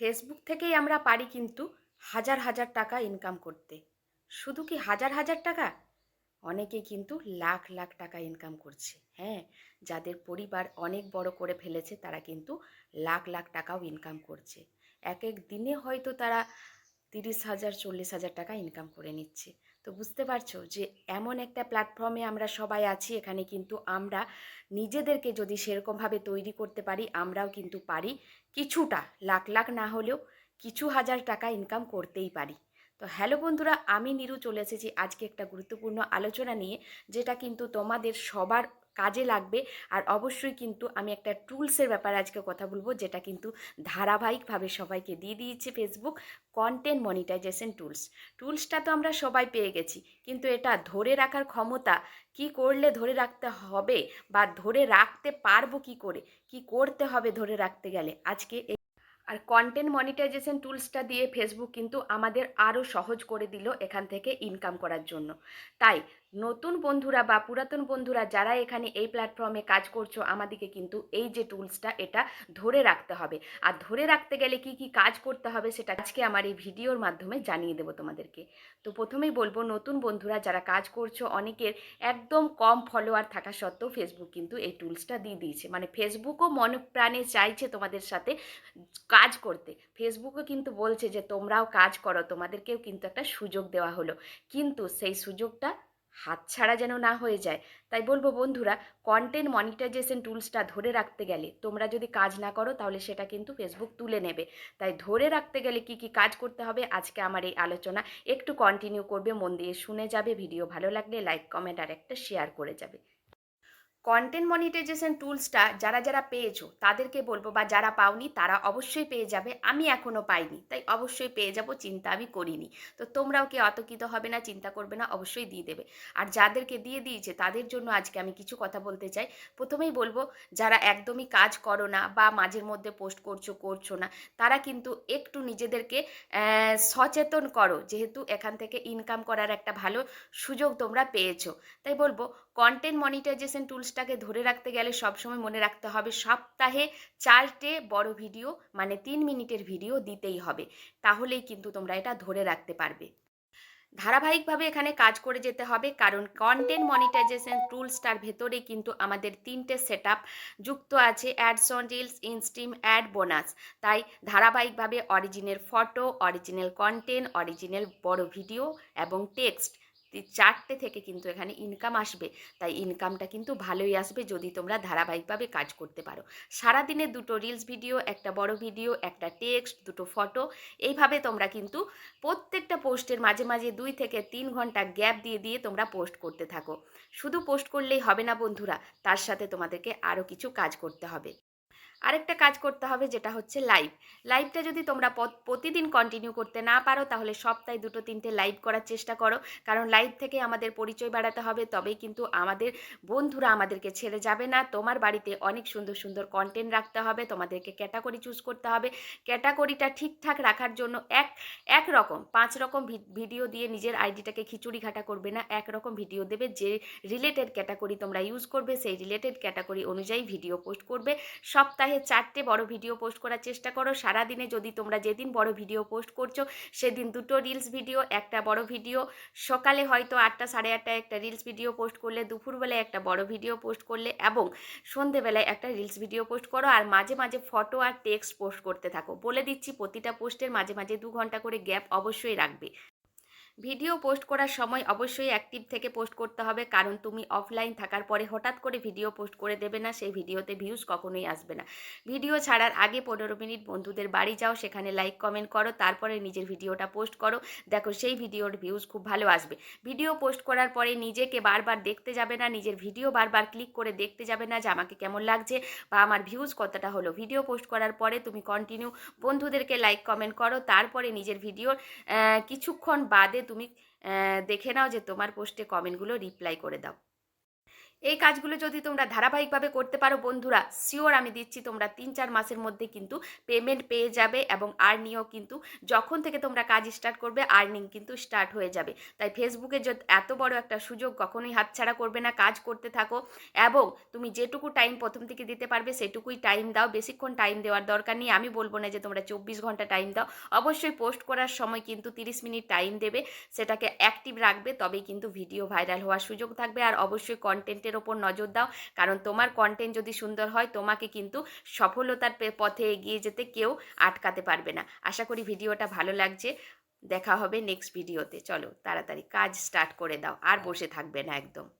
Facebook থেকেই আমরা পারি কিন্তু হাজার হাজার টাকা ইনকাম করতে। শুধু কি হাজার হাজার টাকা? অনেকে কিন্তু লাখ লাখ টাকা ইনকাম করছে হ্যাঁ? যাদের পরিবার অনেক বড় করে ফেলেছে, তারা কিন্তু লাখ লাখ টাকাও ইনকাম করছে। এক এক দিনে হয়তো তারা তিরিশ হাজার, চল্লিশ হাজার টাকা ইনকাম করে নিচ্ছে। তো বুঝতে পারছ যে এমন একটা প্ল্যাটফর্মে আমরা সবাই আছি, এখানে কিন্তু আমরা নিজেদেরকে যদি সেরকমভাবে তৈরি করতে পারি, আমরাও কিন্তু পারি। কিছুটা, লাখ লাখ না হলেও কিছু হাজার টাকা ইনকাম করতেই পারি। তো হ্যালো বন্ধুরা, আমি নিরু চলে এসেছি আজকে একটা গুরুত্বপূর্ণ আলোচনা নিয়ে, যেটা কিন্তু তোমাদের সবার কাজে লাগবে। আর অবশ্যই কিন্তু আমি একটা টুলসের ব্যাপারে আজকে কথা বলব, যেটা কিন্তু ধারাবাহিকভাবে সবাইকে দিয়ে দিয়েছে ফেসবুক কন্টেন্ট মনিটাইজেশন টুলস টুলসটা তো আমরা সবাই পেয়ে গেছি, কিন্তু এটা ধরে রাখার ক্ষমতা কি করলে ধরে রাখতে হবে বা ধরে রাখতে পারব কি করে, কি করতে হবে ধরে রাখতে গেলে? আজকে আর কন্টেন্ট মনিটাইজেশন টুলসটা দিয়ে ফেসবুক কিন্তু আমাদের আরও সহজ করে দিল এখান থেকে ইনকাম করার জন্য। তাই নতুন বন্ধুরা বা পুরাতন বন্ধুরা যারা এখানে এই প্ল্যাটফর্মে কাজ করছ, আমাদেরকে কিন্তু এই যে টুলসটা এটা ধরে রাখতে হবে। আর ধরে রাখতে গেলে কি কি কাজ করতে হবে সেটা আজকে আমার এই ভিডিওর মাধ্যমে জানিয়ে দেবো তোমাদেরকে। তো প্রথমেই বলব, নতুন বন্ধুরা যারা কাজ করছ, অনেকের একদম কম ফলোয়ার থাকা সত্ত্বেও ফেসবুক কিন্তু এই টুলসটা দিয়ে দিয়েছে। মানে ফেসবুকও মন প্রাণে চাইছে তোমাদের সাথে কাজ করতে। ফেসবুকও কিন্তু বলছে যে তোমরাও কাজ করো, তোমাদেরকেও কিন্তু একটা সুযোগ দেওয়া হলো। কিন্তু সেই সুযোগটা হাতছাড়া যেন না হয়ে যায়। তাই বলব বন্ধুরা কন্টেন্ট মনিটাইজেশন টুলসটা ধরে রাখতে গেলে, তোমরা যদি কাজ না করো, তাহলে সেটা কিন্তু ফেসবুক তুলে নেবে। তাই ধরে রাখতে গেলে কি কি কাজ করতে হবে, আজকে আমার এই আলোচনা। একটু কন্টিনিউ করবে, মন দিয়ে শুনে যাবে, ভিডিও ভালো লাগলে লাইক কমেন্ট আর একটা শেয়ার করে যাবে। কন্টেন্ট মনিটাইজেশন টুলসটা যারা যারা পেয়েছ তাদেরকে বলব বা যারা পাওনি তারা অবশ্যই পেয়ে যাবে। আমি এখনও পাইনি, তাই অবশ্যই পেয়ে যাব, চিন্তা আমি করিনি। তো তোমরাও কি অতকিত হবে না, চিন্তা করবে না, অবশ্যই দিয়ে দেবে। আর যাদেরকে দিয়ে দিয়েছে তাদের জন্য আজকে আমি কিছু কথা বলতে চাই। প্রথমেই বলব, যারা একদমই কাজ করো না বা মাঝের মধ্যে পোস্ট করছ করছ না, তারা কিন্তু একটু নিজেদেরকে সচেতন করো। যেহেতু এখান থেকে ইনকাম করার একটা ভালো সুযোগ তোমরা পেয়েছ। তাই বলব কন্টেন্ট মনিটাইজেশন টুলসটাকে ধরে রাখতে গেলে সবসময় মনে রাখতে হবে, সপ্তাহে চারটে বড় ভিডিও মানে তিন মিনিটের ভিডিও দিতেই হবে। তাহলেই কিন্তু তোমরা এটা ধরে রাখতে পারবে। ধারাবাহিকভাবে এখানে কাজ করে যেতে হবে, কারণ কন্টেন্ট মনিটাইজেশন টুলসটার ভেতরে কিন্তু আমাদের তিনটে সেট যুক্ত আছে ads on reels instream ad bonus তাই ধারাবাহিকভাবে original photo original content original বড় ভিডিও এবং টেক্সট চারটে থেকে কিন্তু এখানে ইনকাম আসবে। তাই ইনকামটা কিন্তু ভালোই আসবে যদি তোমরা ধারাবাহিকভাবে কাজ করতে পারো। সারাদিনে দুটো রিলস ভিডিও একটা বড় ভিডিও একটা টেক্সট দুটো ফটো এইভাবে তোমরা কিন্তু প্রত্যেকটা পোস্টের মাঝে মাঝে দুই থেকে তিন ঘণ্টা গ্যাপ দিয়ে দিয়ে তোমরা পোস্ট করতে থাকো। শুধু পোস্ট করলেই হবে না বন্ধুরা, তার সাথে তোমাদেরকে আরও কিছু কাজ করতে হবে। আরেকটা কাজ করতে হবে যেটা হচ্ছে লাইভ লাইভটা যদি তোমরা প্রতিদিন কন্টিনিউ করতে না পারো, তাহলে সপ্তাহে দুটো, তিনটে লাইভ করার চেষ্টা করো। কারণ লাইভ থেকে আমাদের পরিচয় বাড়াতে হবে, তবেই কিন্তু আমাদের বন্ধুরা আমাদেরকে ছেড়ে যাবে না। তোমার বাড়িতে অনেক সুন্দর সুন্দর কন্টেন্ট রাখতে হবে, তোমাদেরকে ক্যাটাগরি চুজ করতে হবে। ক্যাটাগরিটা ঠিকঠাক রাখার জন্য এক এক রকম, পাঁচ রকম ভিডিও দিয়ে নিজের আইডিটাকে খিচুড়ি ঘাটা করবে না। এক রকম ভিডিও দেবে যে রিলেটেড ক্যাটাগরি তোমরা ইউজ করবে, সেই রিলেটেড ক্যাটাগরি অনুযায়ী ভিডিও পোস্ট করবে। সপ্তাহে সপ্তাহে চারটে বড় ভিডিও পোস্ট করার চেষ্টা করো। সারাদিনে যদি তোমরা যেদিন বড় ভিডিও পোস্ট করছ, সেদিন দুটো রিলস ভিডিও একটা বড় ভিডিও সকালে হয়তো আটটা, সাড়ে আটটায় একটা রিলস ভিডিও পোস্ট করলে, দুপুরবেলায় একটা বড় ভিডিও পোস্ট করলে এবং সন্ধেবেলায় একটা রিলস ভিডিও পোস্ট করো আর মাঝে মাঝে ফটো আর টেক্সট পোস্ট করতে থাকো। বলে দিচ্ছি, প্রতিটা পোস্টের মাঝে মাঝে দু ঘণ্টা করে গ্যাপ অবশ্যই রাখবে। ভিডিও পোস্ট করার সময় অবশ্যই অ্যাক্টিভ থেকে পোস্ট করতে হবে। কারণ তুমি অফলাইন থাকার পরে হঠাৎ করে ভিডিও পোস্ট করে দেবে না, সেই ভিডিওতে ভিউজ কখনোই আসবে না। ভিডিও ছাড়ার আগে পনেরো মিনিট বন্ধুদের বাড়ি যাও, সেখানে লাইক কমেন্ট করো, তারপরে নিজের ভিডিওটা পোস্ট করো। দেখো সেই ভিডিওর ভিউজ খুব ভালো আসবে। ভিডিও পোস্ট করার পরে নিজেকে বারবার দেখতে যাবে না, নিজের ভিডিও বারবার ক্লিক করে দেখতে যাবে না যে আমাকে কেমন লাগছে বা আমার ভিউজ কতটা হলো। ভিডিও পোস্ট করার পরে তুমি কন্টিনিউ বন্ধুদেরকে লাইক কমেন্ট করো, তারপরে নিজের ভিডিওর কিছুক্ষণ বাদে তুমি দেখে নাও যে তোমার পোস্টে কমেন্টগুলো রিপ্লাই করে দাও। এই কাজগুলো যদি তোমরা ধারাবাহিকভাবে করতে পারো, বন্ধুরা শিওর আমি দিচ্ছি তোমরা তিন চার মাসের মধ্যে কিন্তু পেমেন্ট পেয়ে যাবে এবং আর্নিংও কিন্তু যখন থেকে তোমরা কাজ স্টার্ট করবে আর্নিং কিন্তু স্টার্ট হয়ে যাবে। তাই ফেসবুকে এত বড় একটা সুযোগ কখনোই হাতছাড়া করবে না, কাজ করতে থাকো এবং তুমি যেটুকু টাইম প্রথম থেকে দিতে পারবে, সেটুকুই টাইম দাও, বেশিক্ষণ টাইম দেওয়ার দরকার নেই। আমি বলব না যে তোমরা চব্বিশ ঘণ্টা টাইম দাও, অবশ্যই পোস্ট করার সময় কিন্তু তিরিশ মিনিট টাইম দেবে, সেটাকে অ্যাক্টিভ রাখবে, তবেই কিন্তু ভিডিও ভাইরাল হওয়ার সুযোগ থাকবে। আর অবশ্যই কন্টেন্টের ওপর নজর দাও। কারণ তোমার কন্টেন্ট যদি সুন্দর হয়, তোমাকে কিন্তু সফলতার পথে এগিয়ে যেতে কেউ আটকাতে পারবে না। আশা করি ভিডিওটা ভালো লাগছে। দেখা হবে নেক্সট ভিডিওতে চলো, তাড়াতাড়ি কাজ স্টার্ট করে দাও। আর বসে থাকবে না একদম।